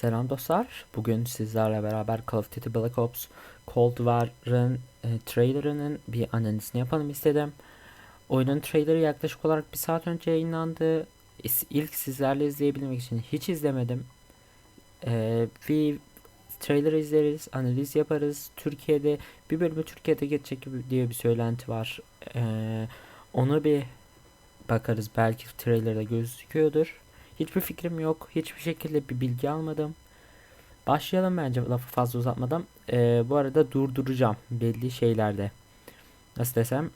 Selam dostlar. Bugün sizlerle beraber Call of Duty Black Ops Cold War'ın e, trailerının bir analizini yapalım istedim. Oyunun trailerı yaklaşık olarak bir saat önce yayınlandı. İlk sizlerle izleyebilmek için hiç izlemedim. E, bir trailer izleriz, analiz yaparız. Türkiye'de bir bölümü Türkiye'de geçecek diye bir söylenti var. E, onu bir bakarız. Belki trailerda gözüküyordur. Hiçbir fikrim yok. Hiçbir şekilde bir bilgi almadım. Başlayalım bence lafı fazla uzatmadan. Ee, bu arada durduracağım belli şeylerde. Nasıl desem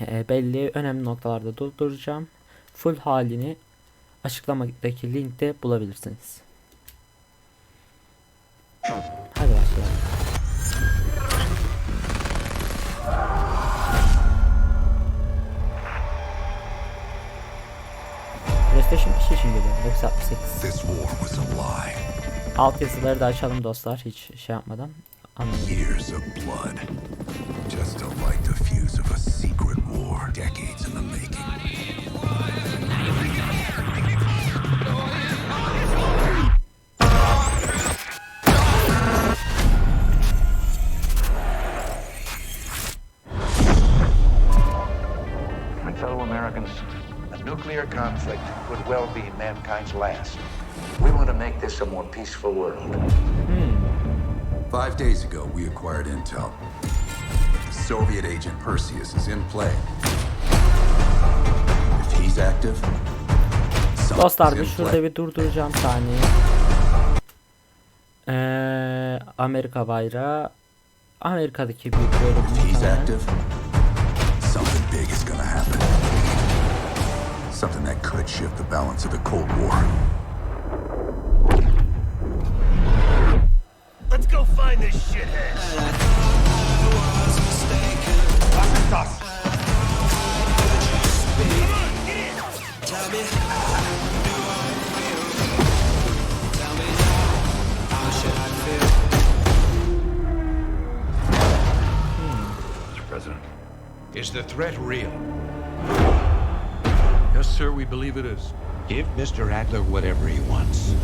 ee, belli önemli noktalarda durduracağım. Full halini açıklamadaki linkte bulabilirsiniz. PlayStation 2 için geliyor. 968. This war was a lie. Alt yazıları da açalım dostlar hiç şey yapmadan. Years of blood. Just light the fuse of a secret war decades in the making. Be mankind's last. We want to make this a more peaceful world. Five days ago, we acquired intel. Soviet agent Perseus is in play. If he's active, Dostlar bir şurada bir durduracağım saniye. Ee, Amerika bayrağı. Amerika'daki bir bölüm. Something big is gonna happen. Something that could shift the balance of the Cold War. Let's go find this shithead. Come on, get in. Mr. President. Is the threat real? Yes, sir, we believe it is. Give Mr. Adler whatever he wants.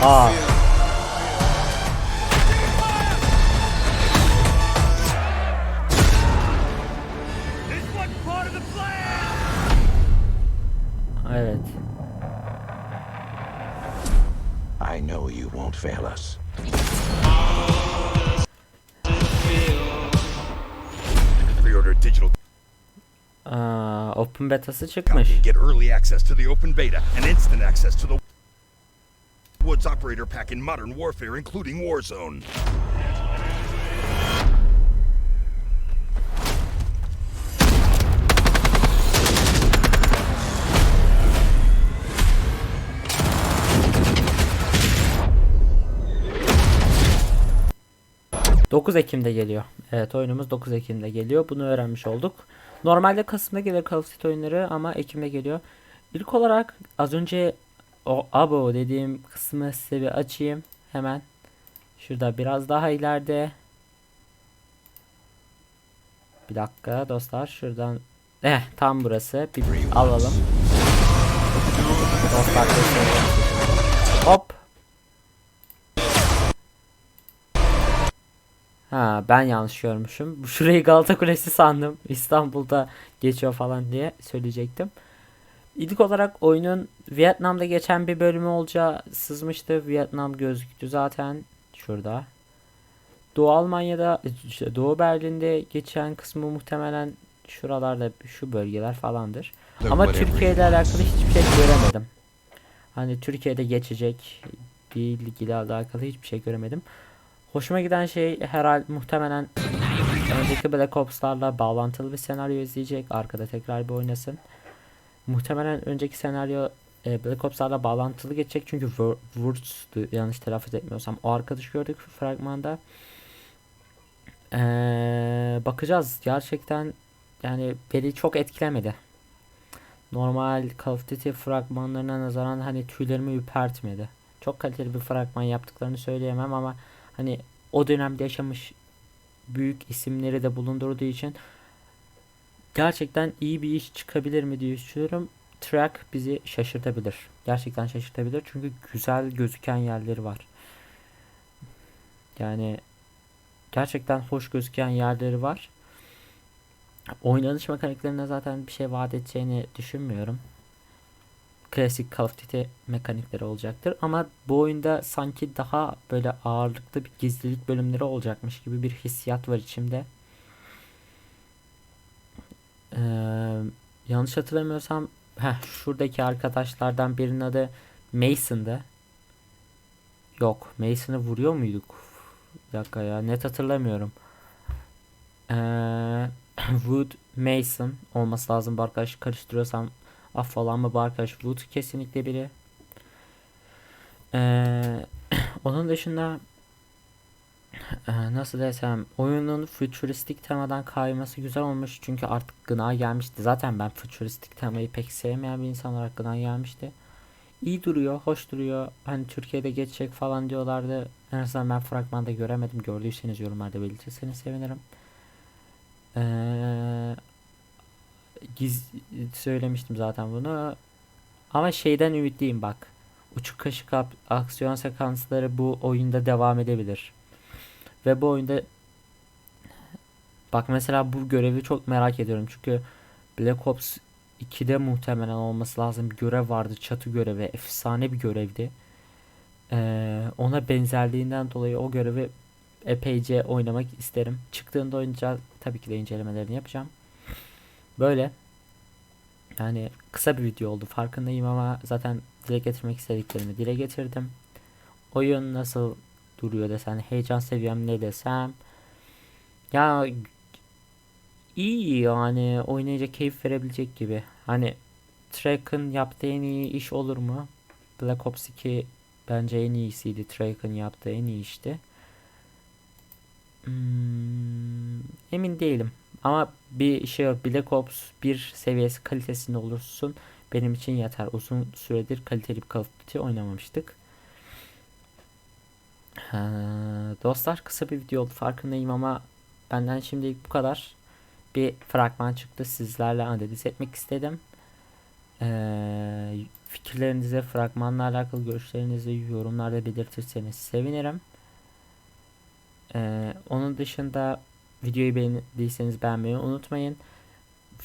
Aa. Open beta'sı çıkmış. Get early access to the open beta and instant access to the Woods operator pack in Modern Warfare, including Warzone. Cık. 9 Ekim'de geliyor. Evet oyunumuz 9 Ekim'de geliyor. Bunu öğrenmiş olduk. Normalde Kasım'da gelir Call of Duty oyunları ama Ekim'de geliyor. İlk olarak az önce o abo dediğim kısmı size bir açayım. Hemen. Şurada biraz daha ileride. Bir dakika dostlar şuradan. Eh tam burası. Bir alalım. Dostlar Ha ben yanlış görmüşüm. Şurayı Galata Kulesi sandım. İstanbul'da geçiyor falan diye söyleyecektim. İlk olarak oyunun Vietnam'da geçen bir bölümü olacağı sızmıştı. Vietnam gözüktü zaten şurada. Doğu Almanya'da, işte Doğu Berlin'de geçen kısmı muhtemelen şuralarda şu bölgeler falandır. Ama Türkiye ile alakalı hiçbir şey göremedim. Hani Türkiye'de geçecek ilgili alakalı hiçbir şey göremedim. Hoşuma giden şey herhalde muhtemelen önceki Black Ops'larla bağlantılı bir senaryo izleyecek. Arkada tekrar bir oynasın. Muhtemelen önceki senaryo e, Black Ops'larla bağlantılı geçecek. Çünkü Wur- Wurtz'tu yanlış telaffuz etmiyorsam. O arkadaş gördük fragmanda. Ee, bakacağız. Gerçekten yani beni çok etkilemedi. Normal Call of Duty fragmanlarına nazaran hani tüylerimi ürpertmedi. Çok kaliteli bir fragman yaptıklarını söyleyemem ama hani o dönemde yaşamış büyük isimleri de bulundurduğu için gerçekten iyi bir iş çıkabilir mi diye düşünüyorum. Track bizi şaşırtabilir. Gerçekten şaşırtabilir çünkü güzel gözüken yerleri var. Yani gerçekten hoş gözüken yerleri var. Oynanış mekaniklerine zaten bir şey vaat edeceğini düşünmüyorum. Klasik Call of Duty mekanikleri olacaktır. Ama bu oyunda sanki daha böyle ağırlıklı bir gizlilik bölümleri olacakmış gibi bir hissiyat var içimde. Ee, yanlış hatırlamıyorsam heh, şuradaki arkadaşlardan birinin adı Mason'dı. Yok, Mason'ı vuruyor muyduk? Bir dakika ya, net hatırlamıyorum. Ee, Wood Mason olması lazım bu arkadaş karıştırıyorsam affolanma bu arkadaş Wood kesinlikle biri. Ee, onun dışında ee, nasıl desem oyunun futuristik temadan kayması güzel olmuş çünkü artık gına gelmişti. Zaten ben futuristik temayı pek sevmeyen bir insan olarak gına gelmişti. İyi duruyor, hoş duruyor. Hani Türkiye'de geçecek falan diyorlardı. En azından ben fragmanda göremedim. Gördüyseniz yorumlarda belirtirseniz sevinirim. Ee, giz söylemiştim zaten bunu. Ama şeyden ümitliyim bak. Uçuk kaşık aksiyon sekansları bu oyunda devam edebilir. Ve bu oyunda bak mesela bu görevi çok merak ediyorum. Çünkü Black Ops 2'de muhtemelen olması lazım bir görev vardı. Çatı görevi. Efsane bir görevdi. Ee, ona benzerliğinden dolayı o görevi epeyce oynamak isterim. Çıktığında oynayacağız. Tabii ki de incelemelerini yapacağım. Böyle. Yani kısa bir video oldu farkındayım ama zaten dile getirmek istediklerimi dile getirdim. Oyun nasıl duruyor desen, heyecan seviyem ne desem. Ya iyi yani oynayınca keyif verebilecek gibi. Hani Track'ın yaptığı en iyi iş olur mu? Black Ops 2 bence en iyisiydi. Track'ın yaptığı en iyi işti. Hmm, emin değilim. Ama bir şey yok. Black Ops 1 seviyesi kalitesinde olursun. Benim için yeter. Uzun süredir kaliteli bir Call of Duty oynamamıştık. Ha, dostlar kısa bir video oldu farkındayım ama benden şimdilik bu kadar. Bir fragman çıktı sizlerle analiz etmek istedim. Ee, fikirlerinizi, fragmanla alakalı görüşlerinizi yorumlarda belirtirseniz sevinirim. Ee, onun dışında videoyu beğendiyseniz beğenmeyi unutmayın.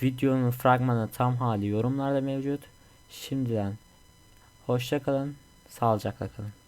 Videonun fragmanı tam hali yorumlarda mevcut. Şimdiden hoşça kalın, sağlıcakla kalın.